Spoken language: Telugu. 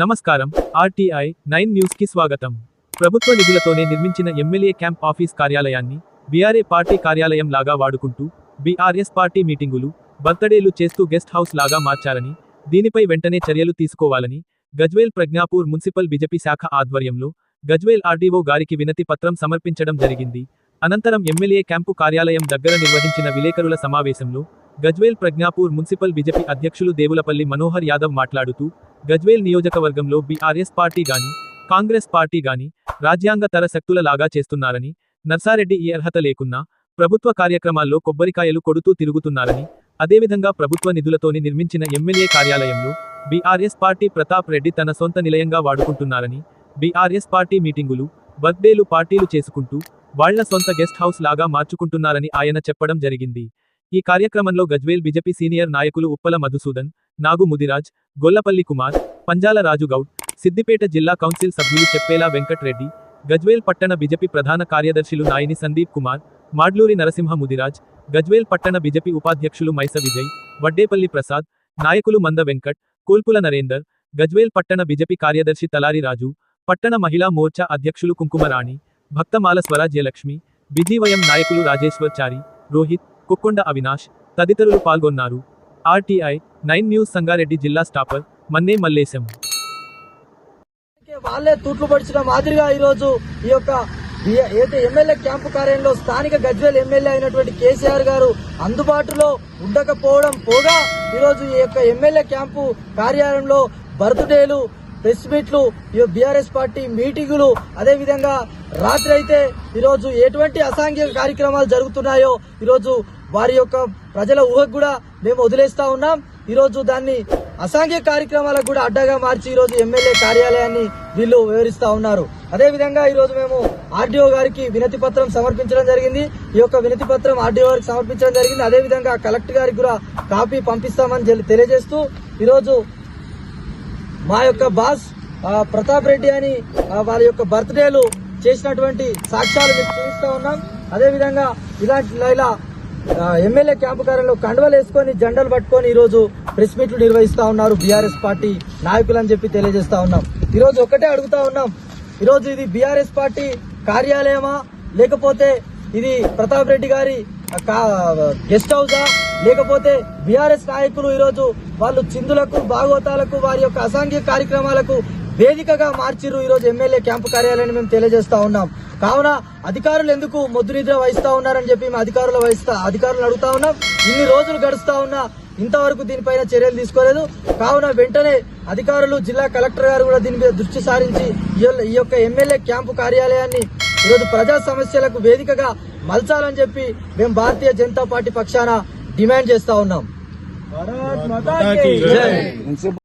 నమస్కారం. ఆర్టీఐ నైన్ న్యూస్కి స్వాగతం. ప్రభుత్వ నిధులతోనే నిర్మించిన ఎమ్మెల్యే క్యాంప్ ఆఫీస్ కార్యాలయాన్ని బీఆర్ఏ పార్టీ కార్యాలయం లాగా వాడుకుంటూ బీఆర్ఎస్ పార్టీ మీటింగులు బర్త్డేలు చేస్తూ గెస్ట్ హౌస్ లాగా మార్చారని దీనిపై వెంటనే చర్యలు తీసుకోవాలని గజ్వేల్ ప్రజ్ఞాపూర్ మున్సిపల్ బీజేపీ శాఖ ఆధ్వర్యంలో గజ్వేల్ ఆర్డీఓ గారికి వినతి పత్రం సమర్పించడం జరిగింది. అనంతరం ఎమ్మెల్యే క్యాంపు కార్యాలయం దగ్గర నిర్వహించిన విలేకరుల సమావేశంలో గజ్వేల్ ప్రజ్ఞాపూర్ మున్సిపల్ బీజేపీ అధ్యక్షులు దేవులపల్లి మనోహర్ యాదవ్ మాట్లాడుతూ గజ్వేల్ నియోజకవర్గంలో బీఆర్ఎస్ పార్టీ గాని కాంగ్రెస్ పార్టీ గాని రాజ్యాంగతర శక్తుల లాగా చేస్తున్నారని నర్సారెడ్డి ఈ అర్హత లేకున్నా ప్రభుత్వ కార్యక్రమాల్లో కొబ్బరికాయలు కొడుతూ తిరుగుతున్నారని అదేవిధంగా ప్రభుత్వ నిధులతోని నిర్మించిన ఎమ్మెల్యే కార్యాలయంలో బీఆర్ఎస్ పార్టీ ప్రతాప్ రెడ్డి తన సొంత నిలయంగా వాడుకుంటున్నారని బీఆర్ఎస్ పార్టీ మీటింగులు బర్త్డేలు పార్టీలు చేసుకుంటూ వాళ్ళ సొంత గెస్ట్ హౌస్ లాగా మార్చుకుంటున్నారని ఆయన చెప్పడం జరిగింది. ఈ కార్యక్రమంలో గజ్వేల్ బీజేపీ సీనియర్ నాయకులు ఉప్పల మధుసూదన్ నాగు ముదిరాజ్ గొల్లపల్లి కుమార్ పంజాల రాజు గౌడ్ సిద్దిపేట జిల్లా కౌన్సిల్ సభ్యులు చెప్పేలా వెంకట్రెడ్డి గజ్వేల్ పట్టణ బీజేపీ ప్రధాన కార్యదర్శులు నాయని సందీప్ కుమార్ మాడ్లూరి నరసింహ ముదిరాజ్ గజ్వేల్ పట్టణ బీజేపీ ఉపాధ్యక్షులు మైస విజయ్ వడ్డేపల్లి ప్రసాద్ నాయకులు మంద వెంకట్ కోల్పుల నరేందర్ గజ్వేల్ పట్టణ బీజేపీ కార్యదర్శి తలారి రాజు పట్టణ మహిళా మోర్చా అధ్యక్షులు కుంకుమరాణి భక్తమాల స్వరాజ్యలక్ష్మి బిజీవయం నాయకులు రాజేశ్వర్ చారి రోహిత్ కుక్కొండ అవినాష్ తదితరులు పాల్గొన్నారు. ఆర్టీఐ నైన్ న్యూస్ సంగారెడ్డి జిల్లా స్టాపర్ మన్నే మల్లేశం. వాళ్ళే తూట్లు పడిచిన మాదిరిగా ఈ రోజు ఈ యొక్క ఏదైతే ఎమ్మెల్యే క్యాంపు కార్యంలో స్థానిక గజ్వేల్ ఎమ్మెల్యే అయినటువంటి కేసీఆర్ గారు అందుబాటులో ఉండకపోవడం పోగా ఈ రోజు ఈ యొక్క ఎమ్మెల్యే క్యాంపు కార్యాలయంలో బర్త్డేలు ప్రెస్ మీట్లు బీఆర్ఎస్ పార్టీ మీటింగులు అదే విధంగా రాత్రి అయితే ఈరోజు ఎటువంటి అసాంఘిక కార్యక్రమాలు జరుగుతున్నాయో ఈరోజు వారి యొక్క ప్రజల ఊహకు కూడా మేము వదిలేస్తా ఉన్నాం. ఈరోజు దాన్ని అసాంఘిక కార్యక్రమాలకు కూడా అడ్డగా మార్చి ఈరోజు ఎమ్మెల్యే కార్యాలయాన్ని వీళ్ళు వివరిస్తా ఉన్నారు. అదే విధంగా ఈరోజు మేము ఆర్డీఓ గారికి వినతి పత్రం సమర్పించడం జరిగింది. ఈ యొక్క వినతి పత్రం ఆర్డీఓ గారికి సమర్పించడం జరిగింది. అదే విధంగా కలెక్టర్ గారికి కూడా కాపీ పంపిస్తామని తెలి- తెలియజేస్తూ ఈరోజు మా యొక్క బాస్ ప్రతాప్ రెడ్డి అని వాళ్ళ యొక్క బర్త్డేలు చేసినటువంటి సాక్ష్యాలు మీకు చూపిస్తా ఉన్నాం. అదే విధంగా ఇలాంటి ఇలా ఎమ్మెల్యే క్యాంపు కార్యంలో కండవలు వేసుకొని జెండలు పట్టుకొని ఈరోజు ప్రెస్ మీట్లు నిర్వహిస్తా ఉన్నారు బీఆర్ఎస్ పార్టీ నాయకులు అని చెప్పి తెలియజేస్తా ఉన్నాం. ఈరోజు ఒక్కటే ఒకటే అడుగుతా ఉన్నాం. ఈరోజు ఇది బీఆర్ఎస్ పార్టీ కార్యాలయమా? లేకపోతే ఇది ప్రతాప్ రెడ్డి గారి గెస్ట్ హౌసా? లేకపోతే బీఆర్ఎస్ నాయకులు ఈరోజు వాళ్ళు చిందులకు భాగవతాలకు వారి యొక్క అసాంఘిక కార్యక్రమాలకు వేదికగా మార్చిరు ఈరోజు ఎమ్మెల్యే క్యాంపు కార్యాలయాన్ని మేము తెలియజేస్తా ఉన్నాం. కావున అధికారులు ఎందుకు మొద్దు నిద్ర వహిస్తా ఉన్నారని చెప్పి మేము అధికారులు వహిస్తా అధికారులు అడుగుతా ఉన్నాం. ఇన్ని రోజులు గడుస్తా ఉన్నా ఇంతవరకు దీనిపైన చర్యలు తీసుకోలేదు. కావున వెంటనే అధికారులు జిల్లా కలెక్టర్ గారు కూడా దీని మీద దృష్టి సారించి ఈ యొక్క- ఈ యొక్క ఎమ్మెల్యే క్యాంపు కార్యాలయాన్ని ఈరోజు ప్రజా సమస్యలకు వేదికగా మలచాలని చెప్పి మేము భారతీయ జనతా పార్టీ పక్షాన డిమాండ్ చేస్తా ఉన్నాం జై.